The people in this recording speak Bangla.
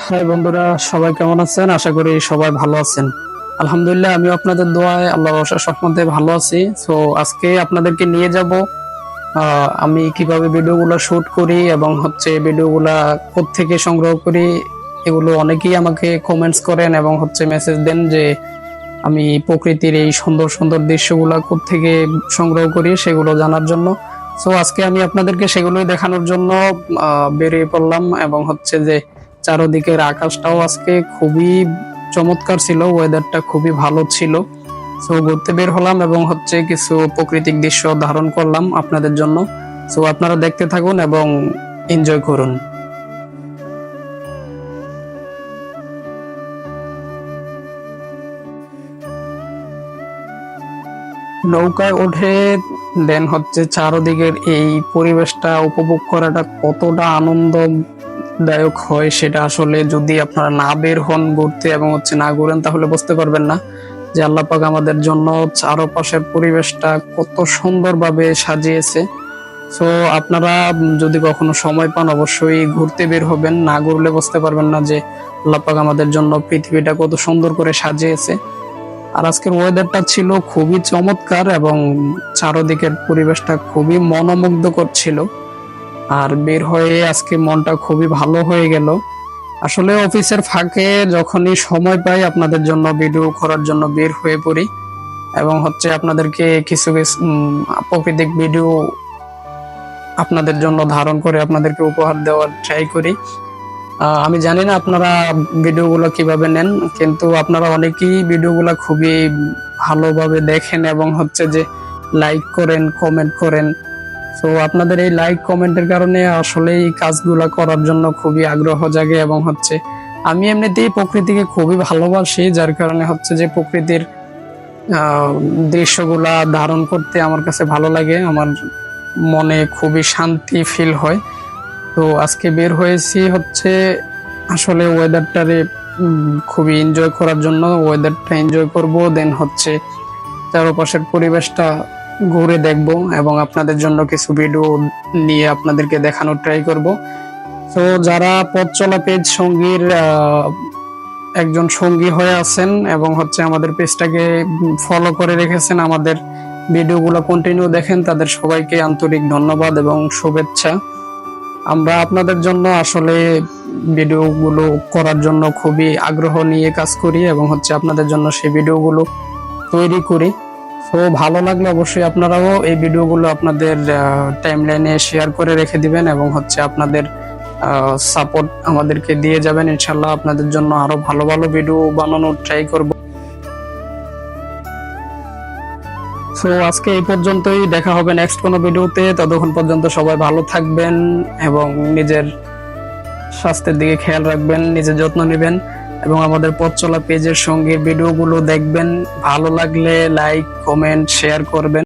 হাই বন্ধুরা, সবাই কেমন আছেন? আশা করি সবাই ভালো আছেন। আলহামদুলিল্লাহ আমি আপনাদের দোয়ায় আল্লাহ সহমতে ভালো আছি। তো আজকে আপনাদেরকে নিয়ে যাব আমি কীভাবে ভিডিওগুলো শুট করি এবং হচ্ছে ভিডিওগুলা থেকে সংগ্রহ করি, এগুলো অনেকেই আমাকে কমেন্টস করেন এবং হচ্ছে মেসেজ দেন যে আমি প্রকৃতির এই সুন্দর সুন্দর দৃশ্যগুলো থেকে সংগ্রহ করি সেগুলো জানার জন্য। সো আজকে আমি আপনাদেরকে সেগুলোই দেখানোর জন্য বেরিয়ে পড়লাম এবং হচ্ছে যে চারদিকের আকাশটাও আজকে খুবই চমৎকার ছিল ওয়েদারটা খুবই ভালো ছিল। সো ঘুরতে বের হলাম এবং হচ্ছে কিছু প্রাকৃতিক দৃশ্য ধারণ করলাম আপনাদের জন্য। সো আপনারা দেখতে থাকুন এবং এনজয় করুন। নৌকায় উঠে দেন হচ্ছে চারদিকের এই পরিবেশটা উপভোগ করাটা কতটা আনন্দদায়ক হয় সেটা আসলে যদি আপনারা না বের হন ঘুরতে এবং হচ্ছে না ঘুরেন, তাহলে বুঝতে পারবেন না যে আল্লাহ পাক আমাদের জন্য চারপাশের পরিবেশটা কত সুন্দরভাবে সাজিয়েছে। সো আপনারা যদি কখনো সময় পান, অবশ্যই ঘুরতে বের হবেন। না ঘুরলে বুঝতে পারবেন না যে আল্লাহ পাক আমাদের জন্য পৃথিবীটা কত সুন্দর করে সাজিয়েছে। আর আজকের ওয়েদারটা ছিল খুবই চমৎকার এবং চারদিকের পরিবেশটা খুবই মনোমুগ্ধকর ছিল। আর বের হয়ে আজকে মনটা খুবই ভালো হয়ে গেল। আসলে অফিসের ফাঁকে যখনই সময় পাই আপনাদের জন্য ভিডিও করার জন্য বের হয়ে পড়ি এবং হচ্ছে আপনাদেরকে কিছু কিছু প্রাকৃতিক ভিডিও আপনাদের জন্য ধারণ করে আপনাদেরকে উপহার দেওয়ার ট্রাই করি। আমি জানি না আপনারা ভিডিওগুলো কীভাবে নেন, কিন্তু আপনারা অনেকেই ভিডিওগুলো খুবই ভালোভাবে দেখেন এবং হচ্ছে যে লাইক করেন কমেন্ট করেন। তো আপনাদের এই লাইক কমেন্টের কারণে আসলে এই কাজগুলো করার জন্য খুবই আগ্রহ জাগে এবং হচ্ছে আমি এমনিতেই প্রকৃতিকে খুবই ভালোবাসি, যার কারণে হচ্ছে যে প্রকৃতির দৃশ্যগুলা ধারণ করতে আমার কাছে ভালো লাগে, আমার মনে খুবই শান্তি ফিল হয়। তো আজকে বের হয়েছি হচ্ছে আসলে ওয়েদারটারে খুবই এনজয় করার জন্য ওয়েদারটা এনজয় করব দেন হচ্ছে চারপাশের পরিবেশটা ঘুরে দেখব এবং আপনাদের জন্য কিছু ভিডিও নিয়ে আপনাদেরকে দেখানোর ট্রাই করব। তো যারা পথ চলা পেজ সঙ্গীর একজন সঙ্গী হয়ে আছেন এবং হচ্ছে আমাদের পেজটাকে ফলো করে রেখেছেন, আমাদের ভিডিওগুলো কন্টিনিউ দেখেন, তাদের সবাইকে আন্তরিক ধন্যবাদ এবং শুভেচ্ছা। আমরা আপনাদের জন্য আসলে ভিডিওগুলো করার জন্য খুবই আগ্রহ নিয়ে কাজ করি এবং হচ্ছে আপনাদের জন্য সেই ভিডিওগুলো তৈরি করি। তো ভালো লাগলে অবশ্যই আপনারাও এই ভিডিওগুলো আপনাদের টাইম লাইনে শেয়ার করে রেখে দিবেন এবং হচ্ছে আপনাদের সাপোর্ট আমাদেরকে দিয়ে যাবেন। ইনশাল্লাহ আপনাদের জন্য আরও ভালো ভালো ভিডিও বানানোর ট্রাই করব। তো আজকে এই পর্যন্তই, দেখা হবে নেক্সট কোনো ভিডিওতে ততক্ষণ পর্যন্ত সবাই ভালো থাকবেন এবং নিজের স্বাস্থ্যের দিকে খেয়াল রাখবেন, নিজের যত্ন নেবেন। এবং আমাদের পথ চলা পেজের সঙ্গে ভিডিওগুলো দেখবেন। ভালো লাগলে লাইক কমেন্ট শেয়ার করবেন।